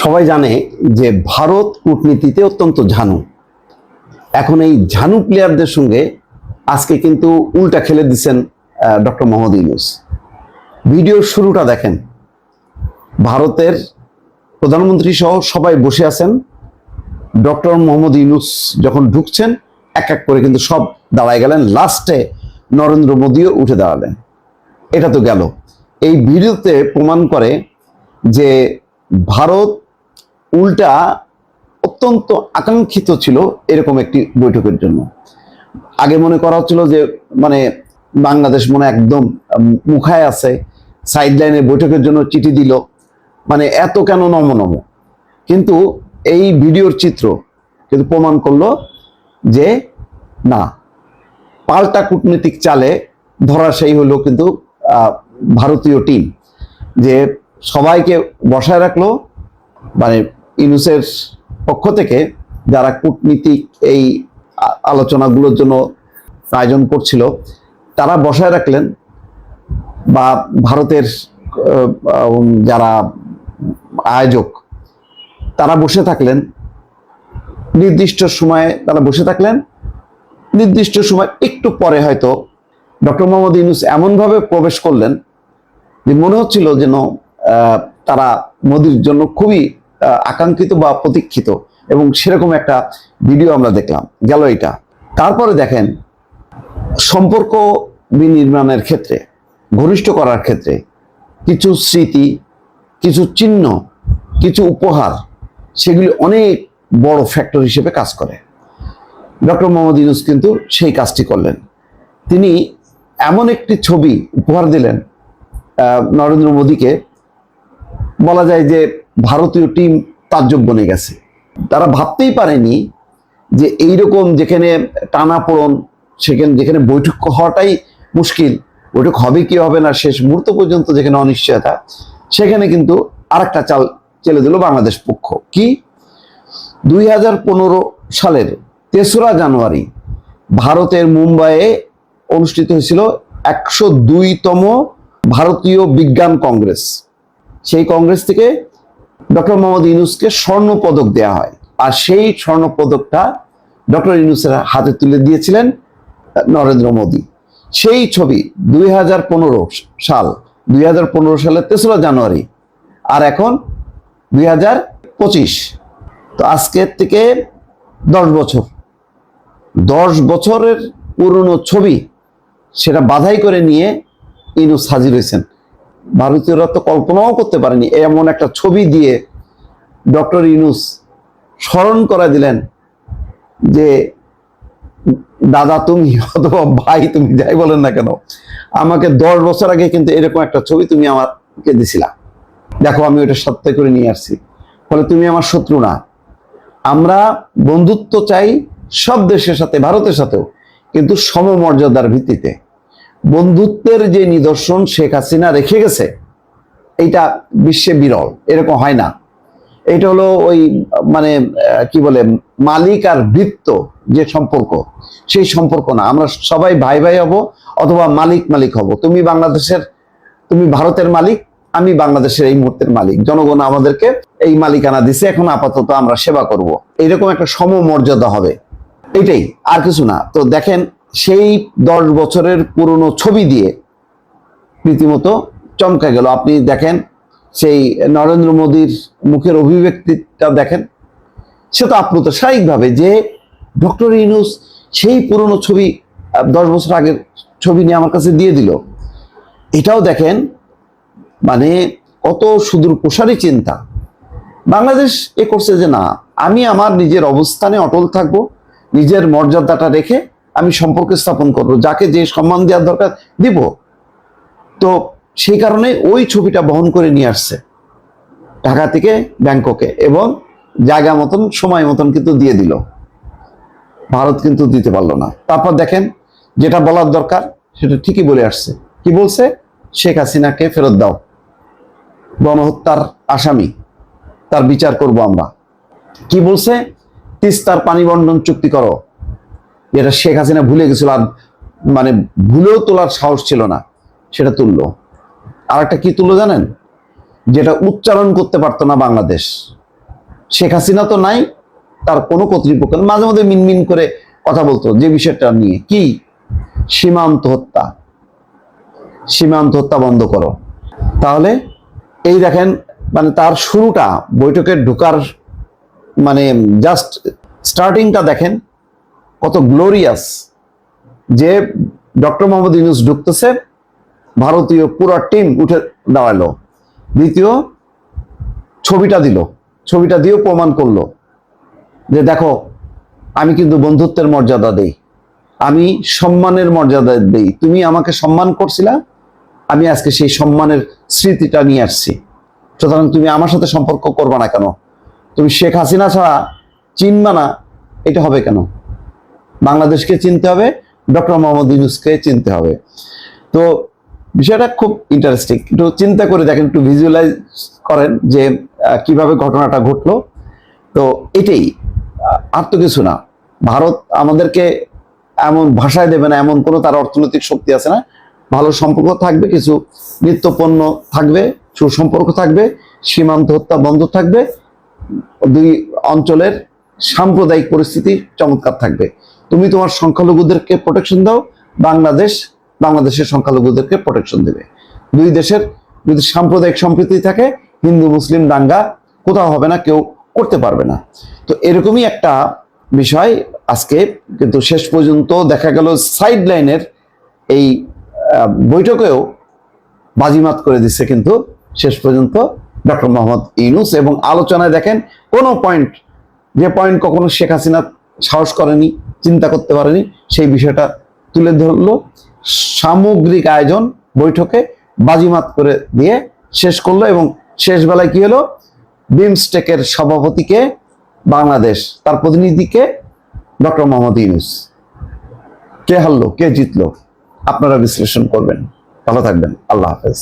সবাই জানে যে ভারত কূটনীতিতে অত্যন্ত ঝানু। এখন এই ঝানু প্লেয়ারদের সঙ্গে আজকে কিন্তু উল্টা খেলে দিচ্ছেন ডক্টর মোহাম্মদ ইউনুস। ভিডিওর শুরুটা দেখেন। ভারতের প্রধানমন্ত্রী সহ সবাই বসে আছেন। ডক্টর মোহাম্মদ ইউনুস যখন ঢুকছেন, এক এক করে কিন্তু সব দাঁড়ায় গেলেন। লাস্টে নরেন্দ্র মোদীও উঠে দাঁড়ালেন। এটা তো গেল। এই ভিডিওতে প্রমাণ করে যে ভারত উল্টা অত্যন্ত আকাঙ্ক্ষিত ছিল এরকম একটি বৈঠকের জন্য। আগে মনে করা হচ্ছিল যে মানে বাংলাদেশ মনে একদম মুখায় আছে। সাইড লাইনে বৈঠকের জন্য চিঠি দিল। মানে এত কেন নম নম কিন্তু এই ভিডিওর চিত্র কিন্তু প্রমাণ করল যে, না, পাল্টা কূটনীতিক চালে ধরা সেই হলো কিন্তু ভারতীয় টিম যে সবাইকে বসায় রাখল মানে ইউনুসের পক্ষ থেকে যারা কূটনীতিক এই আলোচনাগুলোর জন্য আয়োজন করছিল, তারা বসায় রাখলেন বা ভারতের যারা আয়োজক, তারা বসে থাকলেন। নির্দিষ্ট সময়ে তারা বসে থাকলেন। নির্দিষ্ট সময় একটু পরে হয়তো ডক্টর মোহাম্মদ ইউনুস এমনভাবে প্রবেশ করলেন যে মনে হচ্ছিল যেন তারা মোদির জন্য খুবই আকাঙ্ক্ষিত বা প্রতীক্ষিত। এবং সেরকম একটা ভিডিও আমরা দেখলাম। গেল এটা তারপরে দেখেন, সম্পর্ক বিনির্মাণের ক্ষেত্রে, ঘনিষ্ঠ করার ক্ষেত্রে, কিছু স্মৃতি, কিছু চিহ্ন, কিছু উপহার, সেগুলি অনেক বড় ফ্যাক্টর হিসেবে কাজ করে। ডক্টর মোহাম্মদ ইউনুস কিন্তু সেই কাজটি করলেন। তিনি এমন একটি ছবি উপহার দিলেন নরেন্দ্র মোদীকে। বলা যায় যে ভারতীয় টিম তাজ্জব বনে গেছে। তারা ভাবতেই পারেনি যে এইরকম যেখানে টানা পড়ন সেখানে যেখানে বৈঠক হওয়াটাই মুশকিল, বৈঠক হবে কি হবে না, শেষ মুহূর্ত পর্যন্ত যেখানে অনিশ্চয়তা, সেখানে কিন্তু আরেকটা চাল চেলে দিল বাংলাদেশ পক্ষ। কি? দুই হাজার পনেরো সালের তেসরা জানুয়ারি ভারতের মুম্বাইয়ে অনুষ্ঠিত হয়েছিল একশো দুইতম ভারতীয় বিজ্ঞান কংগ্রেস। সেই কংগ্রেস থেকে ডক্টর মোহাম্মদ ইউনুসকে স্বর্ণ পদক দেওয়া হয়। আর সেই স্বর্ণ পদকটা ডক্টর ইউনুসের হাতে তুলে দিয়েছিলেন নরেন্দ্র মোদী। সেই ছবি দুই হাজার পনেরো সাল, দুই হাজার পনেরো সালের তেসরা জানুয়ারি, আর এখন দুই হাজার পঁচিশ। তো আজকের থেকে দশ বছর। দশ বছরের পুরনো ছবি সেটা বাধাই করে নিয়ে ইনুস হাজির হয়েছেন। ভারতীয়রা তো কল্পনাও করতে পারেনি। এমন একটা ছবি দিয়ে ডক্টর ইনুস স্মরণ করে দিলেন যে, দাদা তুমি অথবা ভাই তুমি যাই বলেন না কেন, আমাকে দশ বছর আগে কিন্তু এরকম একটা ছবি তুমি আমাকে দিছিলা। দেখো, আমি ওটা সত্য করে নিয়ে আসছি। ফলে তুমি আমার শত্রু না। আমরা বন্ধুত্ব চাই সব দেশের সাথে, ভারতের সাথেও, কিন্তু সমমর্যাদার ভিত্তিতে। বন্ধুত্বের যে নিদর্শন শেখ হাসিনা রেখে গেছে, এইটা বিশ্বে বিরল, এরকম হয় না। এটা হলো ওই মানে কি বলে, মালিক আর বৃত্ত যে সম্পর্ক, সেই সম্পর্ক না। আমরা সবাই ভাই ভাই হব অথবা মালিক মালিক হব। তুমি বাংলাদেশের, তুমি ভারতের মালিক, আমি বাংলাদেশের এই মুহূর্তের মালিক। জনগণ আমাদেরকে এই মালিকানা দিছে, এখন আপাতত আমরা সেবা করব। এইরকম একটা সমমর্যাদা হবে। এটাই, আর কিছু না। তো দেখেন সেই দশ বছরের পুরনো ছবি দিয়ে রীতিমতো চমকা গেল। আপনি দেখেন, সেই নরেন্দ্র মোদীর মুখের অভিব্যক্তিটা দেখেন, সে তো আপ্লুত স্বাভাবিকভাবে যে ডক্টর ইনুস সেই পুরনো ছবি দশ বছর আগের ছবি নিয়ে আমার কাছে দিয়ে দিল। এটাও দেখেন মানে কত সুদূর প্রসারী চিন্তা। বাংলাদেশ এ করছে যে না, আমি আমার নিজের অবস্থানে অটল থাকব, নিজের মর্যাদাটা রেখে আমি সম্পর্ক স্থাপন করব, যাকে যে সম্মান দেওয়ার দরকার দিব। তো সেই কারণে ওই ছবিটা বহন করে নিয়ে আসছে ঢাকা থেকে ব্যাংককে এবং জায়গা মতন, সময় মতন কিন্তু দিয়ে দিল। ভারত কিন্তু দিতে পারল না। তারপর দেখেন, যেটা বলার দরকার সেটা ঠিকই বলে আসছে। কি বলছে? শেখ হাসিনাকে ফেরত দাও। গণহত্যার আসামি, তার বিচার করব আমরা। কি বলছে? তিস্তার পানি বন্টন চুক্তি করো। যেটা শেখ হাসিনা ভুলে গেছিল আর মানে ভুলেও তোলার সাহস ছিল না, সেটা তুললো। আর একটা কি তুললো জানেন? যেটা উচ্চারণ করতে পারতো না বাংলাদেশ। শেখ হাসিনা তো নাই, তার কোনো কর্তৃপক্ষ। মাঝে মধ্যে মিনমিন করে কথা বলতো যে বিষয়টা নিয়ে। কি? সীমান্ত হত্যা। সীমান্ত হত্যা বন্ধ করো। তাহলে এই দেখেন মানে তার শুরুটা বৈঠকে ঢোকার মানে জাস্ট স্টার্টিংটা দেখেন কত গ্লোরিয়াস যে ডক্টর মোহাম্মদ ইউনুস ঢুকতেছে, ভারতীয় পুরো টিম উঠে দাঁড়াল। দ্বিতীয়, ছবিটা দিল। ছবিটা দিয়েও প্রমাণ করল যে দেখো, আমি কিন্তু বন্ধুত্বের মর্যাদা দেই, আমি সম্মানের মর্যাদা দেই। তুমি আমাকে সম্মান করছিলা, আমি আজকে সেই সম্মানের স্মৃতিটা নিয়ে আসছি। সুতরাং তুমি আমার সাথে সম্পর্ক করবা না কেন? তুমি শেখ হাসিনা ছাড়া চিনবা না, এটা হবে কেন? বাংলাদেশকে চিনতে হবে, ডক্টর মোহাম্মদ ইউনুসকে চিনতে হবে। তো বিষয়টা খুব ইন্টারেস্টিং একটু চিন্তা করে দেখেন, একটু ভিজুয়ালাইজ করেন যে কীভাবে ঘটনাটা ঘটলো। তো এটাই আর তো কিছু না। ভারত আমাদেরকে এমন ভাষায় দেবে না, এমন কোনো তার অর্থনৈতিক শক্তি আছে না। ভালো সম্পর্ক থাকবে, কিছু নিত্যপণ্য থাকবে, সুসম্পর্ক থাকবে, সীমান্ত হত্যা বন্ধ থাকবে, দুই অঞ্চলের সাম্প্রদায়িক পরিস্থিতি চমৎকার থাকবে। তুমি তোমার সংখ্যালঘুদেরকে প্রোটেকশন দাও, বাংলাদেশ, বাংলাদেশের সংখ্যালঘুদেরকে প্রোটেকশন দেবে। দুই দেশের যদি সাম্প্রদায়িক সম্প্রীতি থাকে, হিন্দু, মুসলিম, দাঙ্গা, কোথাও হবে না, কেউ করতে পারবে না। তো এরকমই একটা বিষয় আজকে, কিন্তু শেষ পর্যন্ত দেখা গেল সাইড লাইনের এই বৈঠকেও বাজিমাত করে দিচ্ছে কিন্তু শেষ পর্যন্ত ডক্টর মোহাম্মদ ইউনুস। এবং আলোচনায় দেখেন কোনো পয়েন্ট যে পয়েন্ট কখনো শেখ হাসিনা সাহস করেনি, চিন্তা করতে পারেনি, সেই বিষয়টা তুলে ধরলো। সামগ্রিক আয়োজন বৈঠকে বাজিমাত করে দিয়ে শেষ করল এবং শেষ বেলায় কি হলো? বিমস্টেকের সভাপতিকে বাংলাদেশ, তার প্রতিনিধিকে ডক্টর মোহাম্মদ ইউনুস। কে হারলো? কে জিতলো? আপনারা বিশ্লেষণ করবেন। ভালো থাকবেন। আল্লাহ হাফেজ।